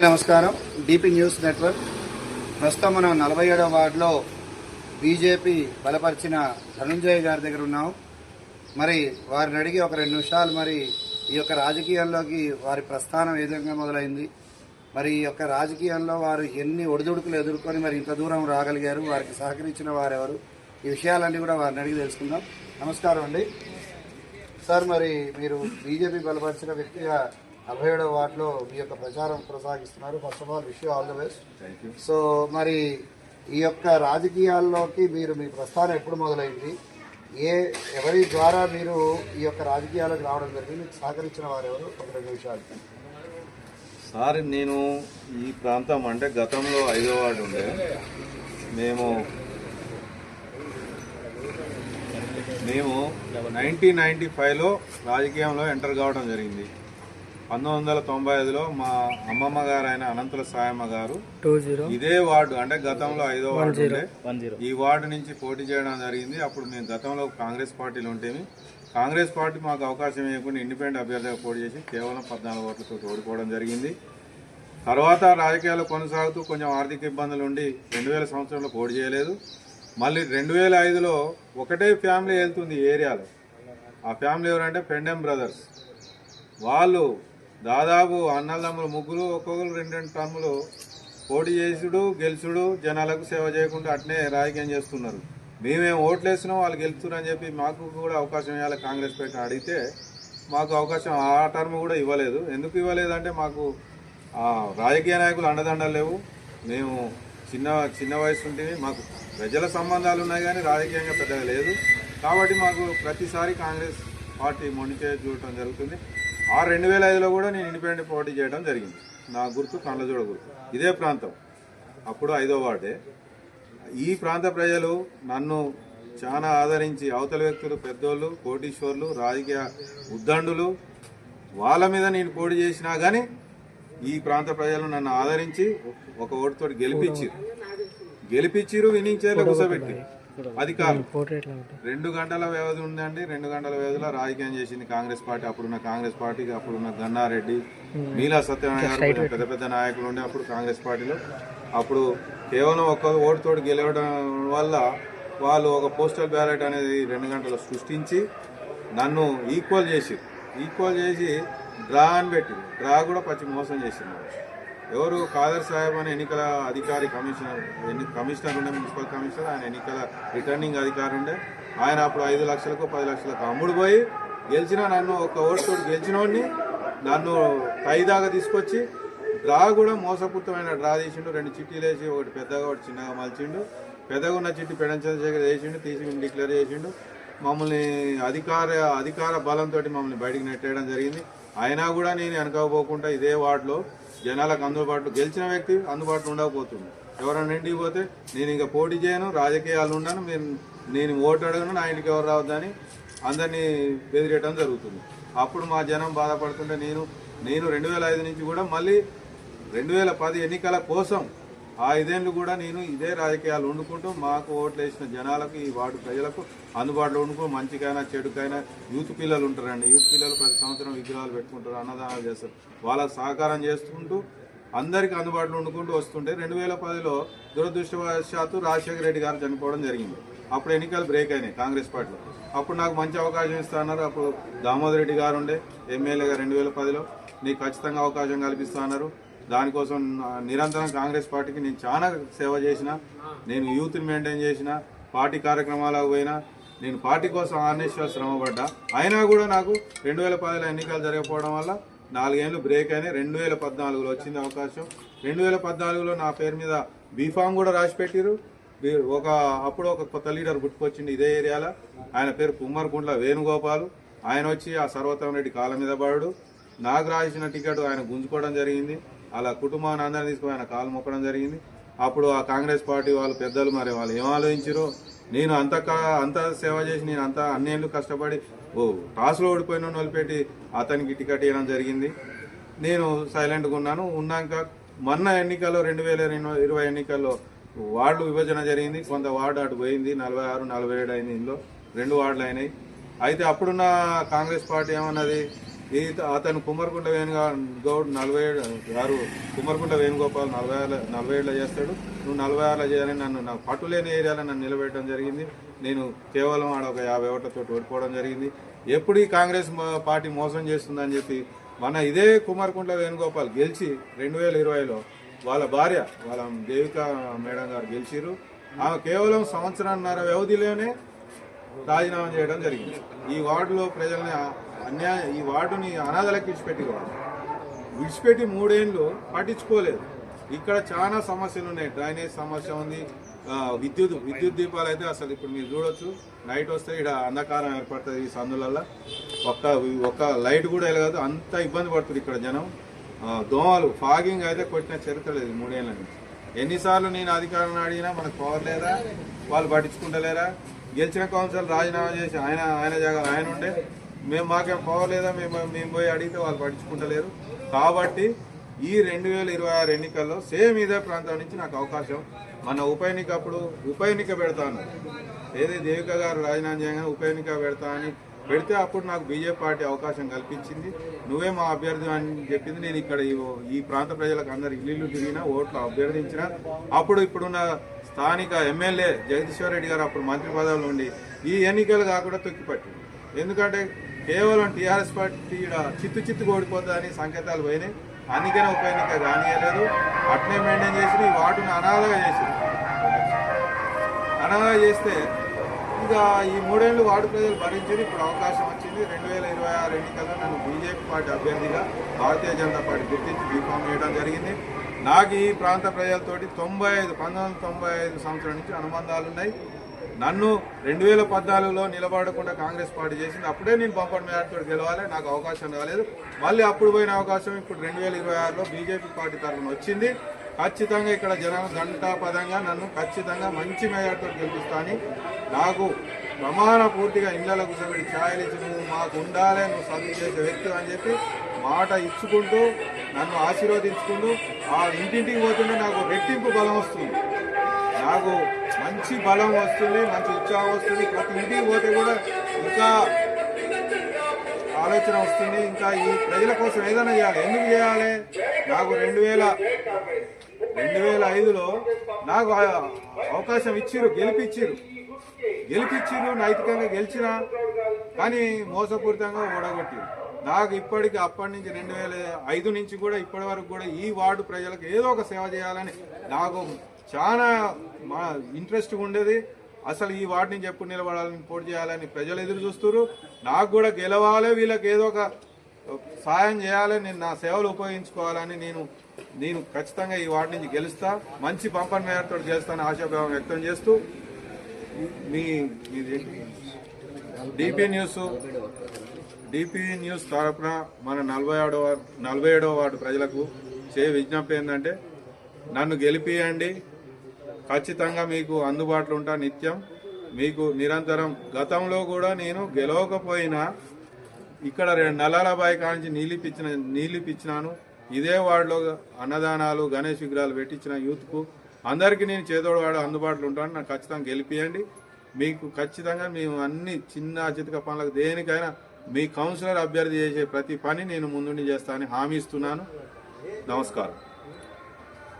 నమస్కారం DP news network ప్రస్తుతం మనం నలభై ఏడవ వార్డులో బీజేపీ బలపరిచిన ధనుంజయ్ గారి దగ్గర ఉన్నాం. మరి వారిని అడిగి ఒక రెండు నిమిషాలు మరి ఈ యొక్క రాజకీయాల్లోకి వారి ప్రస్థానం ఏ విధంగా మొదలైంది? మరి ఈ యొక్క రాజకీయాల్లో వారు ఎన్ని ఒడిదుడుకులు ఎదుర్కొని మరి ఇంత దూరం రాగలిగారు? వారికి సహకరించిన వారెవరు? ఈ విషయాలన్నీ కూడా వారిని అడిగి తెలుసుకుందాం. నమస్కారం అండి. సార్ మరి మీరు బీజేపీ బలపరిచిన వ్యక్తిగా నలభై ఏడవ వార్డులో మీ యొక్క ప్రచారం కొనసాగిస్తున్నారు. First of all wish all the best so మరి ఈ యొక్క రాజకీయాల్లోకి మీరు మీ ప్రస్థానం ఎప్పుడు మొదలైంది? ఏ ఎవరి ద్వారా మీరు ఈ యొక్క రాజకీయాలకు రావడం జరిగింది? మీకు సహకరించిన వారు ఎవరు ఒక రెండు విషయాలు సార్ నేను ఈ ప్రాంతం అంటే గతంలో ఐదో వార్డు ఉండే. మేము మేము నైన్టీన్ నైన్టీ ఫైవ్లో రాజకీయంలో ఎంటర్ కావడం జరిగింది. పంతొమ్మిది వందల తొంభై ఐదులో మా అమ్మమ్మ గారు అయిన అనంతుల సాయమ్మ గారు ఇదే వార్డు అంటే గతంలో ఐదో వార్డు ఉండే. ఈ వార్డు నుంచి పోటీ చేయడం జరిగింది. అప్పుడు మేము గతంలో కాంగ్రెస్ పార్టీలో ఉంటేమి కాంగ్రెస్ పార్టీ మాకు అవకాశం ఇవ్వకుండా ఇండిపెండెంట్ అభ్యర్థిగా పోటీ చేసి కేవలం పద్నాలుగు ఓట్లతో ఓడిపోవడం జరిగింది. తర్వాత రాజకీయాలు కొనసాగుతూ కొంచెం ఆర్థిక ఇబ్బందులు ఉండి రెండు వేల సంవత్సరంలో పోటీ చేయలేదు. మళ్ళీ రెండు వేల ఐదులో ఒకటే ఫ్యామిలీ వెళ్తుంది ఈ ఏరియాలో. ఆ ఫ్యామిలీ ఎవరంటే పెండెం బ్రదర్స్. వాళ్ళు దాదాపు అన్నదమ్ములు ముగ్గురు ఒక్కొక్కరు రెండు రెండు టర్ములు పోటీ చేసుడు గెలుచుడు జనాలకు సేవ చేయకుండా అట్నే రాజకీయం చేస్తున్నారు. మేమేం ఓట్లు వేసినాం వాళ్ళు గెలుస్తున్నారు అని చెప్పి మాకు కూడా అవకాశం ఇవ్వాలి కాంగ్రెస్ పెట్టిన అడిగితే మాకు అవకాశం ఆ టర్మ్ కూడా ఇవ్వలేదు. ఎందుకు ఇవ్వలేదు అంటే మాకు రాజకీయ నాయకులు అండదండలు లేవు. మేము చిన్న చిన్న వయసు ఉంటే మాకు ప్రజల సంబంధాలు ఉన్నాయి కానీ రాజకీయంగా పెద్దగా లేదు. కాబట్టి మాకు ప్రతిసారి కాంగ్రెస్ పార్టీ మొండికే చూడటం జరుగుతుంది. ఆ రెండు వేల ఐదులో కూడా నేను ఇండిపెండెంట్ పోటీ చేయడం జరిగింది. నా గుర్తు కళ్ళజోడ గుర్తు. ఇదే ప్రాంతం. అప్పుడు ఐదో వార్డే. ఈ ప్రాంత ప్రజలు నన్ను చాలా ఆదరించి అవతల వ్యక్తులు పెద్దోళ్ళు కోటీశ్వర్లు రాజకీయ ఉద్దండులు వాళ్ళ మీద నేను పోటీ చేసినా కానీ ఈ ప్రాంత ప్రజలు నన్ను ఆదరించి ఒక ఓటుతో గెలిపించారు గెలిపించారు వినించేలా కూర్చోబెట్టి అధికారులు. రెండు గంటల వ్యవధి ఉందండి. రెండు గంటల వ్యవధిలో రాజకీయం చేసింది కాంగ్రెస్ పార్టీ. అప్పుడున్న కాంగ్రెస్ పార్టీకి అప్పుడున్న గన్నారెడ్డి నీలా సత్యనారాయణ గారు పెద్ద పెద్ద నాయకులు ఉండే అప్పుడు కాంగ్రెస్ పార్టీలో. అప్పుడు కేవలం ఒక ఓటుతోటి గెలవడం వల్ల వాళ్ళు ఒక పోస్టల్ బ్యాలెట్ అనేది రెండు గంటలు సృష్టించి నన్ను ఈక్వల్ చేసి ఈక్వల్ చేసి డ్రా అని పెట్టి డ్రా కూడా పచ్చి మోసం చేసినారు ఎవరు కాదర్ సాహెబ్ అనే ఎన్నికల అధికారి కమిషనర్ ఎన్ని- కమిషనర్ ఉండే మున్సిపల్ కమిషనర్ ఆయన ఎన్నికల రిటర్నింగ్ అధికారి ఉండే. ఆయన అప్పుడు ఐదు లక్షలకు పది లక్షలకు అమ్ముడు పోయి గెలిచిన నన్ను ఒక ఓటు గెలిచినోడిని నన్ను టై దాకా తీసుకొచ్చి డ్రా కూడా మోసపూరితమైన డ్రా తీసిండు. రెండు చిట్టీలు వేసి ఒకటి పెద్దగా ఒకటి చిన్నగా మలిచిండు. పెద్దగా ఉన్న చిట్టి పెడం చంద్రశేఖర్ వేసిండు తీసి డిక్లేర్ చేసిండు. మమ్మల్ని అధికార అధికార బలంతో మమ్మల్ని బయటికి నెట్టేయడం జరిగింది. అయినా కూడా నేను వెనకపోకుండా ఇదే వార్డులో జనాలకు అందుబాటులో గెలిచిన వ్యక్తి అందుబాటులో ఉండకపోతుంది. ఎవరైనా ఇంటికి పోతే నేను ఇంకా పోటీ చేయను రాజకీయాలు ఉండను నేను నేను ఓటు అడగను నా ఇంటికి ఎవరు రావద్దని అందరినీ బెదిరేయడం జరుగుతుంది. అప్పుడు మా జనం బాధపడుతుంటే నేను నేను రెండు వేల ఐదు నుంచి కూడా మళ్ళీ రెండు వేల పది ఎన్నికల కోసం ఆ ఐదేళ్ళు కూడా నేను ఇదే రాజకీయాలు వండుకుంటూ మాకు ఓట్లు వేసిన జనాలకు ఈ వార్డు ప్రజలకు అందుబాటులో వండుకో మంచికైనా చెడుకైనా యూత్ పిల్లలు ఉంటారండి. యూత్ పిల్లలు ప్రతి సంవత్సరం విగ్రహాలు పెట్టుకుంటారు అన్నదానాలు చేస్తారు. వాళ్ళకు సహకారం చేసుకుంటూ అందరికీ అందుబాటులో వండుకుంటూ వస్తుంటే రెండు వేల పదిలో దురదృష్టవశాత్తు రాజశేఖర రెడ్డి గారు చనిపోవడం జరిగింది. అప్పుడు ఎన్నికలు బ్రేక్ అయినాయి కాంగ్రెస్ పార్టీలో. అప్పుడు నాకు మంచి అవకాశం ఇస్తా అన్నారు. అప్పుడు దామోదర్ రెడ్డి గారు ఉండే ఎమ్మెల్యేగా రెండు వేల పదిలో. నీకు ఖచ్చితంగా అవకాశం కల్పిస్తా అన్నారు. దానికోసం నిరంతరం కాంగ్రెస్ పార్టీకి నేను చాలా సేవ చేసిన నేను యూత్ని మెయింటైన్ చేసిన పార్టీ కార్యక్రమాలకు పోయినా నేను పార్టీ కోసం ఆర్నేశ్వర శ్రమపడ్డా. అయినా కూడా నాకు రెండు వేల పదిలో ఎన్నికలు జరగకపోవడం వల్ల నాలుగేళ్ళు బ్రేక్ అయినాయి. రెండు వేల పద్నాలుగులో వచ్చింది అవకాశం. రెండు వేల పద్నాలుగులో నా పేరు మీద బీఫామ్ కూడా రాసి పెట్టిరు ఒక అప్పుడు ఒక కొత్త లీడర్ పుట్టుకొచ్చింది ఇదే ఏరియాలో. ఆయన పేరు కుమ్మరకుంట్ల వేణుగోపాలు. ఆయన వచ్చి ఆ సర్వతం రెడ్డి కాళ్ళ మీద పడడు. నాకు రాసిన టికెట్ ఆయన గుంజుకోవడం జరిగింది. అలా కుటుంబాన్ని అందరిని తీసుకుని ఆయన కాలు మొక్కడం జరిగింది. అప్పుడు ఆ కాంగ్రెస్ పార్టీ వాళ్ళు పెద్దలు మరి వాళ్ళు ఏం ఆలోచించారో? నేను అంత అంత సేవ చేసి నేను అంత అన్నేళ్ళు కష్టపడి ఓ టాస్లో ఓడిపోయిన వదిలిపెట్టి అతనికి టికెట్ ఇవ్వడం జరిగింది. నేను సైలెంట్గా ఉన్నాను. ఉన్నాక మొన్న ఎన్నికల్లో రెండు వేల ఇరవై ఎన్నికల్లో వార్డు విభజన జరిగింది. కొంత వార్డు అటు పోయింది. నలభై ఆరు నలభై ఏడు అయింది ఇందులో. రెండు వార్డులు అయినాయి. అయితే అప్పుడున్న కాంగ్రెస్ పార్టీ ఏమన్నది? ఈ అతను కుమ్మరకుంట వేణుగా గౌడ్ నలభై ఏడు గారు కుమ్మరకుంట వేణుగోపాల్ నలభై ఏళ్ళ నలభై ఏళ్ళ చేస్తాడు. నువ్వు నలభై ఏళ్ళ చేయాలని నన్ను నాకు పట్టు లేని ఏరియాలో నన్ను నిలబెట్టడం జరిగింది. నేను కేవలం ఆడ ఒక యాభై ఓట్లతో ఓడిపోవడం జరిగింది. ఎప్పుడు ఈ కాంగ్రెస్ పార్టీ మోసం చేస్తుందని చెప్పి మన ఇదే కుమారకుంట్ల వేణుగోపాల్ గెలిచి రెండు వేల ఇరవైలో వాళ్ళ భార్య వాళ్ళ దేవిక మేడం గారు గెలిచిరు ఆమె కేవలం సంవత్సరాన్నర వ్యవధిలోనే రాజీనామా చేయడం జరిగింది. ఈ వార్డులో ప్రజల్ని అన్యాయం ఈ వార్డుని అనాథలకు విడిచిపెట్టి వాడు విడిచిపెట్టి మూడేళ్ళు పట్టించుకోలేదు. ఇక్కడ చాలా సమస్యలు ఉన్నాయి. డ్రైనేజ్ సమస్య ఉంది. విద్యుత్ విద్యుత్ దీపాలు అయితే అసలు ఇప్పుడు మీరు చూడొచ్చు. నైట్ వస్తే ఇక్కడ అంధకారం ఏర్పడుతుంది ఈ సందులల్లో. ఒక్క ఒక్క లైట్ కూడా వెళ్ళదు అంత ఇబ్బంది పడుతుంది ఇక్కడ జనం. దోమలు ఫాగింగ్ అయితే కొట్టిన చరిత్ర లేదు మూడేళ్ళ నుంచి. ఎన్నిసార్లు నేను అధికారులను అడిగినా మనకు పవర్ లేదా? వాళ్ళు పట్టించుకుంటలేరా? గెలిచిన కౌన్సిల్ రాజీనామా చేసి ఆయన ఆయన జాగా ఆయన ఉండే. మేము మాకేం పవర్ లేదా? మేము మేము పోయి అడిగితే వాళ్ళు పట్టించుకుంటలేరు. కాబట్టి ఈ రెండు వేల ఇరవై ఆరు ఎన్నికల్లో సేమ్ ఇదే ప్రాంతం నుంచి నాకు అవకాశం. మన ఉప ఎన్నిక అప్పుడు ఉప ఎన్నిక పెడతాను. ఏదే దేవిక గారు రాజీనామా చేయగానే ఉప ఎన్నిక పెడతా అని పెడితే అప్పుడు నాకు బీజేపీ పార్టీ అవకాశం కల్పించింది. నువ్వే మా అభ్యర్థి అని చెప్పింది. నేను ఇక్కడ ఈ- ఈ ప్రాంత ప్రజలకు అందరు ఇల్లు తిరిగినా ఓట్లు అభ్యర్థించిన. అప్పుడు ఇప్పుడున్న స్థానిక ఎమ్మెల్యే జగదీశ్వర్ రెడ్డి గారు అప్పుడు మంత్రి పదవిలో ఉండి ఈ ఎన్నికలు కాకుండా తొక్కిపట్టింది ఎందుకంటే కేవలం టీఆర్ఎస్ పార్టీ ఈడ చిత్తు చిత్తు ఓడిపోతుందని సంకేతాలు పోయినాయి. అందుకనే ఉప ఎన్నిక కానియలేదు అట్నే మెయింటైన్ చేసి ఈ వార్డును అనాథగా చేసింది అనాథగా చేస్తే ఇక ఈ మూడేళ్ళు వార్డు ప్రజలు భరించింది ఇప్పుడు అవకాశం వచ్చింది. రెండు వేల ఇరవై ఆరు ఎన్నికల్లో నన్ను బీజేపీ పార్టీ అభ్యర్థిగా భారతీయ జనతా పార్టీ గుర్తించి బీఫామ్ చేయడం జరిగింది. నాకు ఈ ప్రాంత ప్రజలతోటి తొంభై ఐదు పంతొమ్మిది వందల తొంభై ఐదు సంవత్సరం నుంచి అనుబంధాలు ఉన్నాయి నన్ను రెండు వేల పద్నాలుగులో నిలబడకుండా కాంగ్రెస్ పార్టీ చేసింది. అప్పుడే నేను బంపర్ మేరతో గెలవాలి నాకు అవకాశం రాలేదు. మళ్ళీ అప్పుడు పోయిన అవకాశం ఇప్పుడు రెండు వేల ఇరవై ఆరులో బీజేపీ పార్టీ తరఫున వచ్చింది. ఖచ్చితంగా ఇక్కడ జనం ఘంటాపదంగా నన్ను ఖచ్చితంగా మంచి మేయర్తో గెలిపిస్తాను నాకు ప్రమాణ పూర్తిగా ఇళ్ళలో కూర్చోబెట్టి ఛాయలు ఇచ్చి నువ్వు మాకు ఉండాలి నువ్వు చదువు చేసే వ్యక్తి అని చెప్పి మాట ఇచ్చుకుంటూ నన్ను ఆశీర్వదించుకుంటూ ఆ ఇంటింటికి పోతుంటే నాకు రెట్టింపు బలం వస్తుంది. నాకు మంచి బలం వస్తుంది మంచి ఉత్సాహం వస్తుంది. ప్రతి ఇంటికి పోతే కూడా ఇంకా ఆలోచన వస్తుంది. ఇంకా ఈ ప్రజల కోసం ఏదైనా చేయాలి. ఎందుకు చేయాలి? నాకు రెండు వేల రెండు వేల ఐదులో నాకు అవకాశం ఇచ్చిర్రు గెలిపిచ్చిర్రు. గెలిపిచ్చిర్రు నైతికంగా గెలిచిన కానీ మోసపూరితంగా ఓడగొట్టిరు నాకు ఇప్పటికి అప్పటి నుంచి రెండు వేల ఐదు నుంచి కూడా ఇప్పటి వరకు కూడా ఈ వార్డు ప్రజలకు ఏదో ఒక సేవ చేయాలని నాకు చాలా మా ఇంట్రెస్ట్ ఉండేది. అసలు ఈ వార్డు నుంచి ఎప్పుడు నిలబడాలని పోటీ చేయాలని ప్రజలు ఎదురు చూస్తున్నారు. నాకు కూడా గెలవాలి వీళ్ళకి ఏదో ఒక సాయం చేయాలి నేను నా సేవలు ఉపయోగించుకోవాలని నేను నేను ఖచ్చితంగా ఈ వార్డు నుంచి గెలుస్తా. మంచి పంపన్ మేయర్తో గెలుస్తాను ఆశాభావం వ్యక్తం చేస్తూ మీ డిపి న్యూస్ డిపి న్యూస్ తరపున మన నలభై ఏడవ నలభై ఏడో వార్డు ప్రజలకు చే విజ్ఞప్తి ఏంటంటే నన్ను గెలిపియండి. ఖచ్చితంగా మీకు అందుబాటులో ఉంటా నిత్యం. మీకు నిరంతరం గతంలో కూడా నేను గెలవకపోయినా ఇక్కడ రెండు నల్లాల బాయి కానించి నీళ్ళిపిచ్చిన నీళ్ళిపిచ్చినాను ఇదే వార్డులో అన్నదానాలు గణేష్ విగ్రహాలు పెట్టించిన యూత్కు అందరికీ నేను చేదోడవాడు అందుబాటులో ఉంటాను. నాకు ఖచ్చితంగా గెలిపియండి. మీకు ఖచ్చితంగా మేము అన్ని చిన్న చితక పనులకు దేనికైనా మీ కౌన్సిలర్ అభ్యర్థి చేసే ప్రతి పని నేను ముందుండి చేస్తానని హామీ ఇస్తున్నాను. నమస్కారం.